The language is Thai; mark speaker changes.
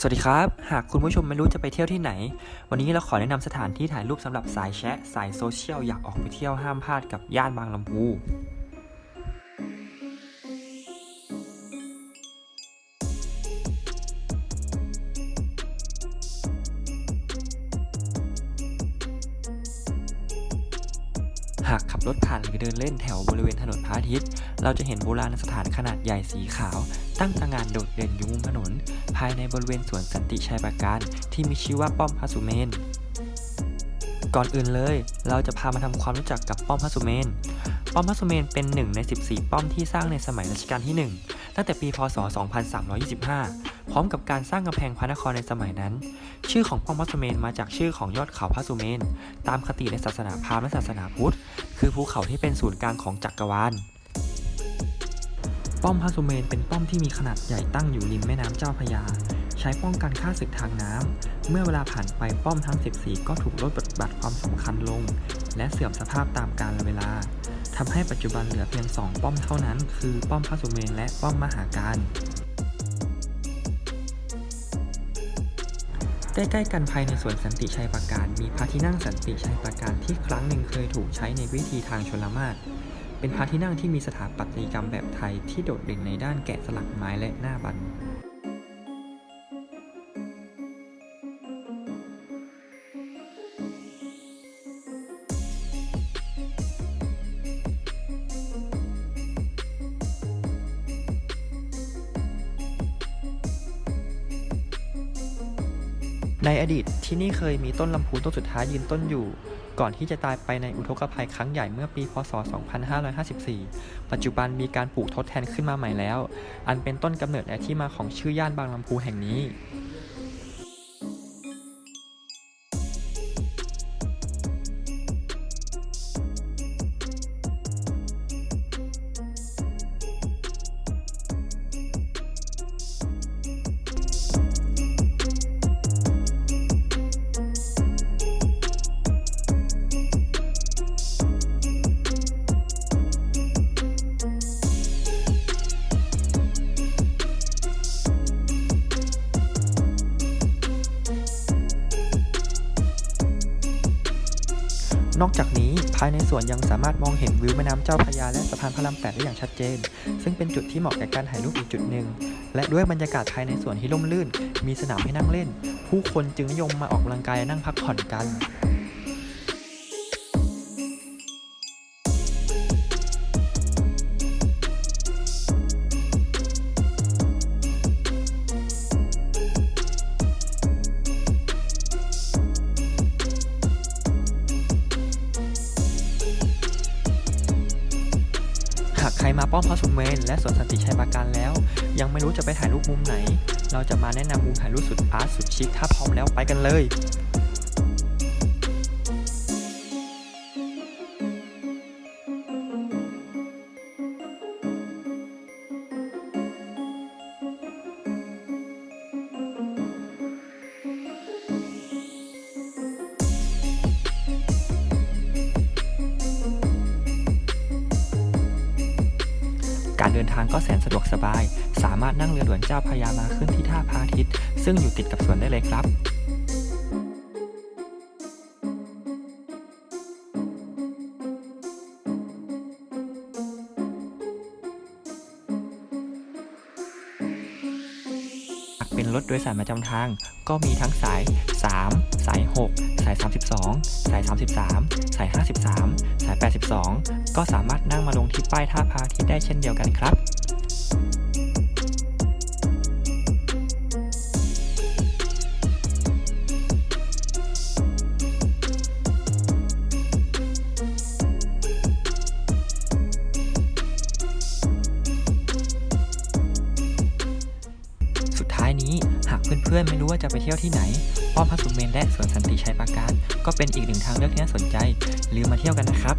Speaker 1: สวัสดีครับ หากคุณผู้ชมไม่รู้จะไปเที่ยวที่ไหน วันนี้เราขอแนะนำสถานที่ถ่ายรูปสำหรับสายแชะ สายโซเชียลอยากออกไปเที่ยวห้ามพลาดกับย่านบางลำพูากขับรถผ่านหรือเดินเล่นแถวบริเวณถนนพระอาทิตย์ เราจะเห็นโบราณสถานขนาดใหญ่สีขาว ตั้งตระหงานโดดเด่นอยู่มุมถนน ภายในบริเวณสวนสันติชัยปราการ ที่มีชื่อว่าป้อมพระสุเมน ก่อนอื่นเลย เราจะพามาทำความรู้จักกับป้อมพระสุเมน ป้อมพระสุเมนเป็นหนึ่งใน 14 ป้อมที่สร้างในสมัยรัชกาลที่ 1 ตั้งแต่ปีพศ 2325 พร้อมกับการสร้างกำแพงพระนครในสมัยนั้น ชื่อของป้อมพระสุเมนมาจากชื่อของยอดเขาพระสุเมน ตามคติในศาสนาพราหมณ์และศาสนาพุทธ คือภูเขาที่เป็นศูนย์กลางของจักรวาล ป้อมพระสุเมนเป็นป้อมที่มีขนาดใหญ่ตั้งอยู่ริมแม่น้ำเจ้าพระยา ใช้ป้องกันข้าศึกทางน้ำ เมื่อเวลาผ่านไปป้อมทั้ง 14 ก็ถูกลดบทบาทความสำคัญลง และเสื่อมสภาพตามกาลเวลา ทำให้ปัจจุบันเหลือเพียง 2 ป้อมเท่านั้น คือป้อมพระสุเมนและป้อมมหาการ ใกล้ๆกันภายในสวนสันติชัยปราการ มีพระที่นั่งสันติชัยปราการที่ครั้งหนึ่งเคยถูกใช้ในวิธีทางชลมาศเป็นพระที่นั่งที่มีสถาปัตยกรรมแบบไทยที่โดดเด่นในด้านแกะสลักไม้และหน้าบัน ในอดีตที่นี่เคยมีต้นลำพูต้นสุดท้ายยืนต้นอยู่ ก่อนที่จะตายไปในอุทกภัยครั้งใหญ่เมื่อปี พศ 2554 ปัจจุบันมีการปลูกทดแทนขึ้นมาใหม่แล้ว อันเป็นต้นกำเนิดและที่มาของชื่อย่านบางลำพูแห่งนี้ นอกจากนี้ภายในสวนยังสามารถมองเห็นวิวแม่น้ำเจ้าพระยาและสะพานพระรามแปดได้อย่างชัดเจน ซึ่งเป็นจุดที่เหมาะแก่การถ่ายรูปอีกจุดหนึ่ง และด้วยบรรยากาศภายในสวนที่ร่มรื่น มีสนามให้นั่งเล่น ผู้คนจึงนิยมมาออกกำลังกายและนั่งพักผ่อนกัน รมาป้อมพระสุเมน และสวนสันติชัยปราการแล้ว ยังไม่รู้จะไปถ่ายรูปมุมไหน เราจะมาแนะนำมุมถ่ายรูปสุดอาร์ตสุดชิคถ้าพร้อมแล้วไปกันเลย เดินทางก็แสนสะดวกสบาย สามารถนั่งเรือด่วนเจ้าพยามาขึ้นที่ท่าพระอาทิตย์ซึ่งอยู่ติดกับสวนได้เลยครับ เป็นรถโดยสารประจำทาง ก็มีทั้งสาย 3 สาย 6 สาย 32 สาย 33 สาย 53 สาย 82 ก็สามารถนั่งมาลงที่ป้ายท่าพาที่ได้เช่นเดียวกันครับ เพื่อนๆไม่รู้ว่าจะไปเที่ยวที่ไหน ป้อมพระสุเมนและสวนสันติชัยปราการ ก็เป็นอีกหนึ่งทางเลือกที่น่าสนใจ ลืมมาเที่ยวกันนะครับ